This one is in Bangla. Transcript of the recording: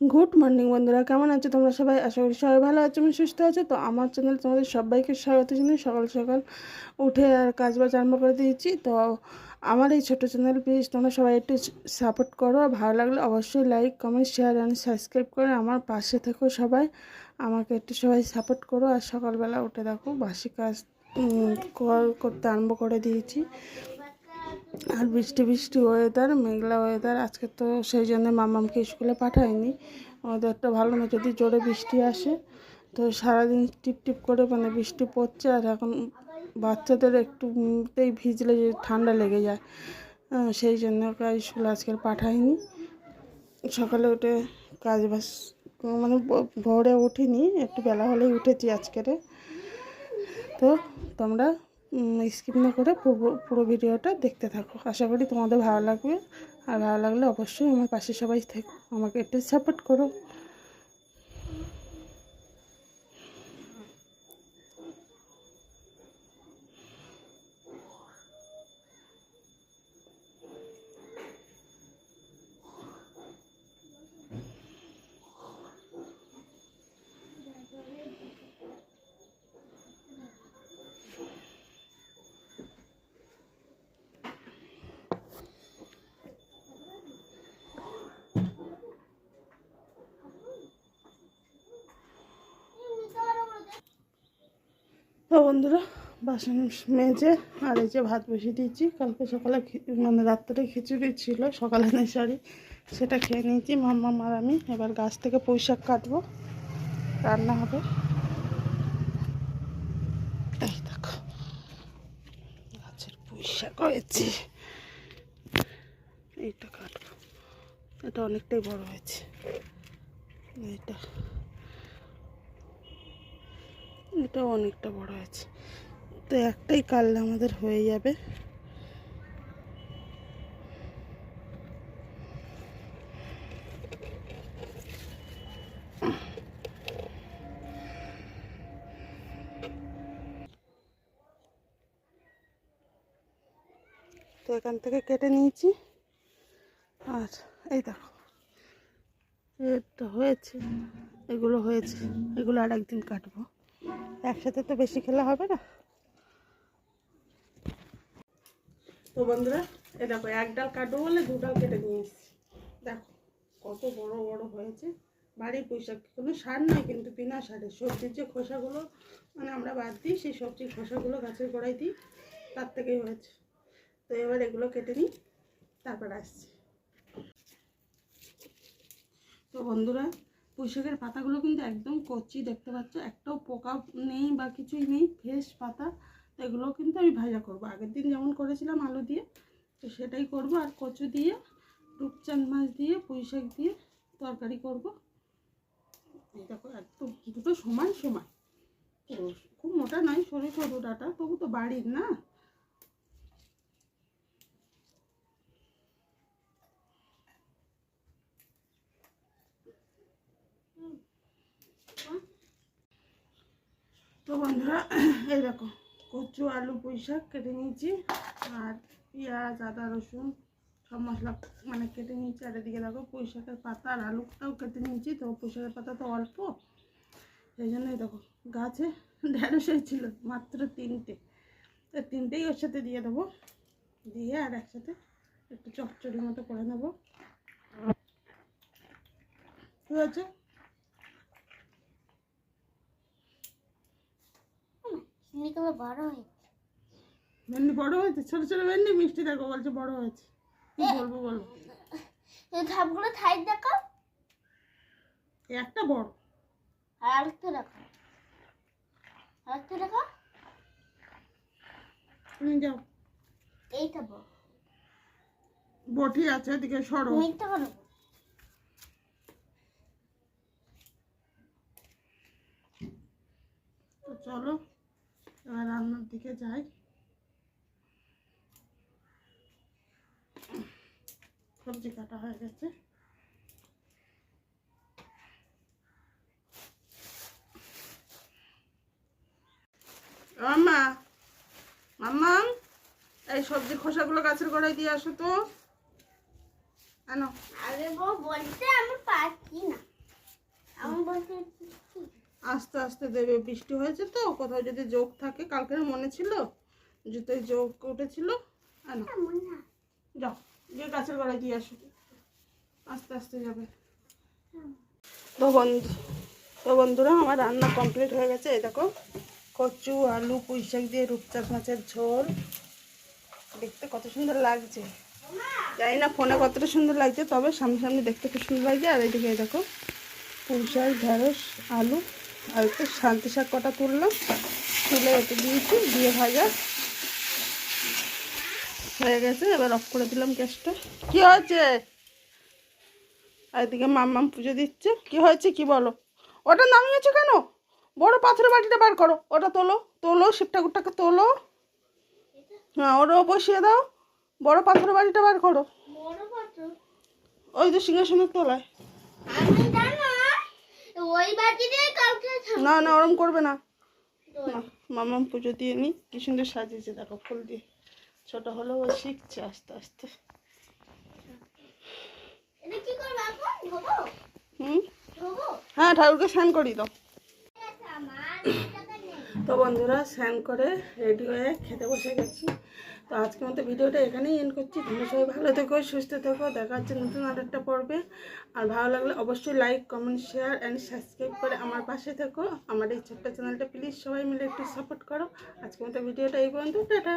গুড মর্নিং বন্ধুরা, কেমন আছো তোমরা সবাই? আশা করি সবাই ভালো আছো আমি সুস্থ আছো। তো আমার চ্যানেল তোমাদের সবাইকে স্বাগত জানাই সকাল সকাল উঠে আর কাজ বাজ আরম্ভ করে দিয়েছি। তো আমার এই ছোটো চ্যানেল প্লিজ তোমরা সবাই একটু সাপোর্ট করো। ভালো লাগলে অবশ্যই like comment share and subscribe করে আমার পাশে থেকো সবাই। আমাকে একটু সবাই সাপোর্ট করো। আর সকালবেলা উঠে দেখো বাসি কাজ করতে আরম্ভ করে দিয়েছি। আর বৃষ্টি বৃষ্টি ওয়েদার মেঘলা ওয়েদার আজকে তো সেই জন্য মামামকে স্কুলে পাঠায়নি ওয়েদারটা ভালো না, যদি জোরে বৃষ্টি আসে, তো সারাদিন টিপ টিপ করে মানে বৃষ্টি পড়ছে আর এখন বাচ্চাদের একটু উমতেই ভিজলে যে ঠান্ডা লেগে যায়। সেই জন্য ওকে স্কুলে আজকে আর পাঠাইনি। সকালে উঠে কাজ বাস মানে ভোরে উঠিনি, একটু বেলা হলেই উঠেছি আজকেরে। তো তোমরা স্কিপ না করে পুরো ভিডিওটা দেখতে থাকো। আশা করি তোমাদের ভালো লাগবে। আর ভালো লাগলে অবশ্যই আমার পাশে সবাই থেকো। আমাকে একটু সাপোর্ট করো। তো বন্ধুরা, বাসন মেজে আর এই যে ভাত বসিয়ে দিয়েছি। কালকে সকালে মানে রাত্রে খিচুড়ি ছিল, সকালে নেই সরি, সেটা খেয়ে নিয়েছি মাম্মা আর আমি। এবার গাছ থেকে পুঁই শাক কাটবো। রান্না হবে। এই দেখো, গাছের পুঁই শাক হয়েছে। এইটা কাটবো। এটা অনেকটাই বড় হয়েছে। এইটা। এটা অনেকটা বড় আছে। তো একটাই কাললে আমাদের হয়ে যাবে। তো এখান থেকে কেটে নিয়েছি। আর এই দেখো, এটা হয়েছে, এগুলো হয়েছে, এগুলো আর একদিন কাটবো। একসাথে তো বেশি খেলে হবে না। তো বন্ধুরা, এ দেখো, এক ডাল কাটবো বলে দু ডাল কেটে নিয়ে এসেছি। দেখো, কত বড় বড় হয়েছে। বাড়ির পোশাক, কোনো সার নয় কিন্তু বিনা সারে। সবজির যে খোসাগুলো মানে আমরা বাদ দিই, সেই সবজির খোসাগুলো গাছের গোড়ায় দিই, তার থেকেই হয়েছে। তো এবার এগুলো কেটে নিই, তারপর আসছি। তো বন্ধুরা পুঁইশাকের পাতাগুলো কিন্তু একদম কচি দেখতে পাচ্ছ। একটাও পোকা নেই বা কিছুই নেই, ফ্রেশ পাতা। তো এগুলো কিন্তু আমি ভাজা করব। আগের দিন যেমন করেছিলাম আলু দিয়ে, তো সেটাই করব। আর কচু দিয়ে, রূপচাঁদ মাছ দিয়ে, পুঁইশাক দিয়ে তরকারি করব। এই দেখো, একদম দুটো সমান সমান। তো খুব মোটা নয়, সরু সরু ডাটা, তবু তো বাড়ির না? বন্ধুরা, এই দেখো, কচু, আলু, পুঁই শাক কেটে নিয়েছি, আর পেঁয়াজ, আদা, রসুন, সব মশলা মানে কেটে নিয়েছি। আর এদিকে দেখো, পুঁই শাকের পাতা আর আলুটাও কেটে নিয়েছি, তো পুঁই শাকের পাতা তো অল্প। সেই জন্যই দেখো, গাছে ঢেঁড়সই ছিল মাত্র তিনটে। তো তিনটেই ওর সাথে দিয়ে দেবো। দিয়ে আর একসাথে একটু চচ্চড়ি মতো করে নেব। ঠিক আছে চিনিগুলো বড় হয়েছে? বড় হয়েছে? ছোট ছোট মিষ্টি দেখো বলছে বড় হয়েছে। কি বলব বলো? এই ধাপগুলো সাইড দেখো। একটা বড়। আর আরেকটা দেখো। আরেকটা দেখো। তুমি যাও। এইটা বড়। বটি আছে এদিকে সরো। মিথ্যা করো চলো। এবার রান্নার দিকে যাই। সবজি কাটা হয়ে গেছে। মাম্মা মাম্মাম এই সবজির খোসাগুলো গাছের গোড়ায় দিয়ে আসো তো। আনো। আরে বউ বলতে আমি পারছি না। আস্তে আস্তে দেবে। বৃষ্টি হয়েছে তো কোথাও যদি যোগ থাকে কালকের মনে ছিল জুতোয় যোগ উঠেছিল না যাও গিয়ে গাছের গড়ায় দিয়ে আসো। আস্তে আস্তে যাবে। তো বন্ধু তো বন্ধুরা আমার রান্না কমপ্লিট হয়ে গেছে। এই দেখো কচু আলু পুঁই শাক দিয়ে রূপচাঁদ মাছের ঝোল। দেখতে কত সুন্দর লাগছে। জানি না ফোনে কতটা সুন্দর লাগছে তবে সামনে সামনে দেখতে খুব সুন্দর লাগছে। আর এইদিকে দেখো পুঁই শাক ঢেঁড়স আলু। আর একটু শান্তি শাক কটা তুললাম। তুলে এতে দিয়েছি দিয়ে ভাজা। হয়ে গেছে এবার অফ করে দিলাম গ্যাসটা। কি হয়েছে? আর এদিকে মাম্মাম পুজো দিচ্ছে। কি হয়েছে কি বলো? ওটা নামিয়েছো কেন? বড় পাথরের বাটিটা বার করো। ওটা তোলো তোলো শিব ঠাকুরটাকে তোলো। হ্যাঁ ওটাও বসিয়ে দাও। বড় পাথরের বাটিটা বার করো। ওই তো সিংহাসনের তলায়। ওই বাটিতে কালকে না না ওরম করবে না। মামাম পুজো দিয়ে নি। কি সুন্দর সাজিয়েছে দেখো ফুল দিয়ে। ছোট হলেও ও শিখছে আস্তে আস্তে। হ্যাঁ ঠাকুরকে স্নান করিয়ে দাও। তো বন্ধুরা স্নান করে রেডি হয়ে খেতে বসে গেছি। তো আজকের মতো ভিডিওটা এখানেই এন্ড করছি। তোমরা সবাই ভালো থেকো, সুস্থ থেকো। দেখা হচ্ছে নতুন আর একটা পর্বে। আর ভালো লাগলে অবশ্যই like comment share and subscribe করে আমার পাশে থেকো। আমার এই ছোট্ট চ্যানেলটা প্লিজ সবাই মিলে একটু সাপোর্ট করো। আজকের মতো ভিডিওটা এই পর্যন্ত। টাটা।